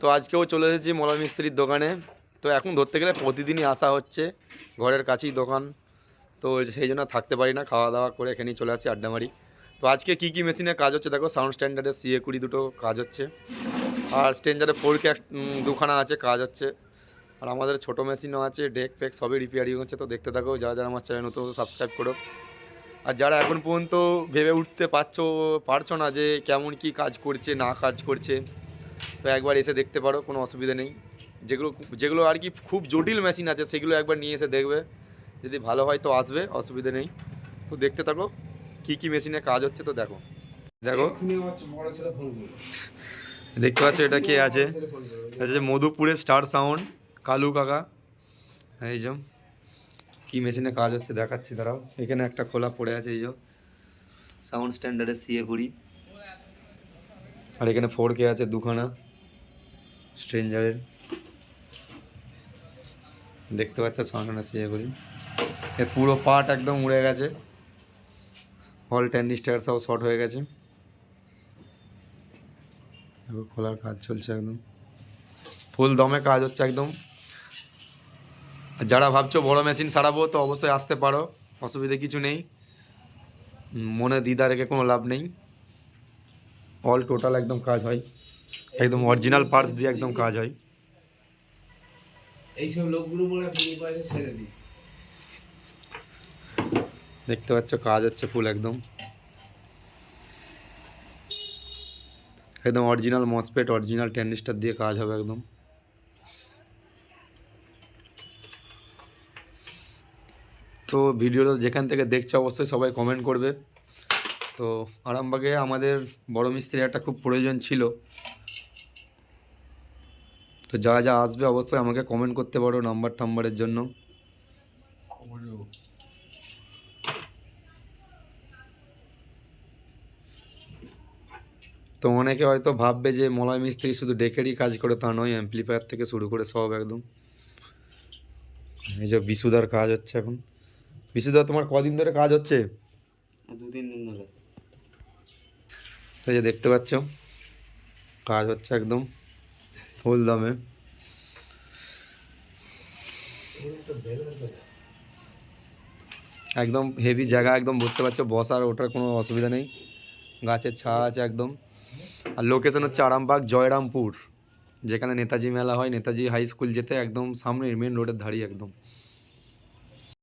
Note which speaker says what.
Speaker 1: তো আজকেও চলে এসেছি মলা মিস্ত্রির দোকানে। তো এখন ধরতে গেলে প্রতিদিনই আসা হচ্ছে, ঘরের কাছেই দোকান। তো সেই জন্য থাকতে পারি না, খাওয়া দাওয়া করে এখানেই চলে আসি, আড্ডা মারি। তো আজকে কী কী মেশিনে কাজ হচ্ছে? দেখো, সাউন্ড স্ট্যান্ডার্ডের সিএ কুড়ি দুটো কাজ হচ্ছে। আর স্ট্যান্ডার্ডের ফোরকে এক দুখানা আছে কাজ হচ্ছে। আর আমাদের ছোটো মেশিনও আছে, ডেক ফেক সবই রিপেয়ারিং হচ্ছে। তো দেখতে থাকো, যারা যারা আমার চ্যানেল নতুন সাবস্ক্রাইব করো। আর যারা এখন পর্যন্ত ভেবে উঠতে পারছ পারছ না যে কেমন কি কাজ করছে, না কাজ করছে তো একবার এসে দেখতে পারো কোনো অসুবিধা নেই। যেগুলো যেগুলো আর কি খুব জটিল মেশিন আছে সেগুলো একবার নিয়ে এসে দেখবে। যদি ভালো হয় তো আসবে অসুবিধা নেই। তো দেখতে থাকো কী কী মেশিনে কাজ হচ্ছে তো দেখো। দেখো। দেখতে পাচ্ছ এটা কে আছে? এটা যে মধুপুরের স্টার সাউন্ড কালু কাকা। এই যে কী মেশিনে কাজ হচ্ছে দেখাচ্ছি দাঁড়াও। এখানে একটা খোলা পড়ে আছে এই যে। সাউন্ড স্ট্যান্ডার্ডের সিএ কুড়ি। আর এখানে ফোর কে আছে দুখানা। স্ট্রেঞ্জারের। দেখতে পাচ্ছ সামনে সিএ কুড়ি এর পুরো পার্ট একদম উড়ে গেছে। হল টেনিস্টার সব শর্ট হয়ে গেছে। খোলার কাজ চলছে একদম। ফুল দমে কাজ হচ্ছে একদম। যারা ভাবছ বড় মেশিন সারাবো, তো অবশ্যই আসতে পারো। অসুবিধে কিছু নেই। মনে দ্বিধা রেখে কোনো লাভ নেই। অল টোটাল একদম কাজ হয়। একদম অরিজিনাল পার্টস দিয়ে একদম কাজ হয়।
Speaker 2: এইসব লোকগুলো মনে বিনি পয়সা ছেড়ে দিই।
Speaker 1: দেখতে পাচ্ছ কাজ হচ্ছে ফুল একদম। একদম অরিজিনাল মসপেট অরিজিনাল টেনিস্টার দিয়ে কাজ হবে একদম। তো ভিডিওটা যেখান থেকে দেখছ অবশ্যই সবাই কমেন্ট করবে। তো আরামবাগে আমাদের বড় মিস্ত্রি একটা খুব প্রয়োজন ছিল। তো যা যা আসবে অবশ্যই আমাকে কমেন্ট করতে পারো নাম্বার টাম্বারের জন্য। তো অনেকে হয়তো ভাববে যে মলয় মিস্ত্রি শুধু ডেকেরই কাজ করে তা নয় অ্যাম্পলিফায়ার থেকে শুরু করে সব একদম। এই যে বিশুদার কাজ হচ্ছে এখন। বিশুদা, তোমার কদিন ধরে কাজ হচ্ছে?
Speaker 2: দু তিন দিন ধরে।
Speaker 1: এই যে দেখতে পাচ্ছ? কাজ হচ্ছে একদম ফুল দামে। একদম হেভি জায়গা, একদম বুঝতে পারছ বসার ওঠার কোনো অসুবিধা নেই। গাছের ছায়া আছে একদম। আর লোকেশন হচ্ছে আরামবাগ, জয়রামপুর। যেখানে নেতাজি মেলা হয়, নেতাজি হাই স্কুল যেতে একদম সামনে মেন রোডের ধারি একদম।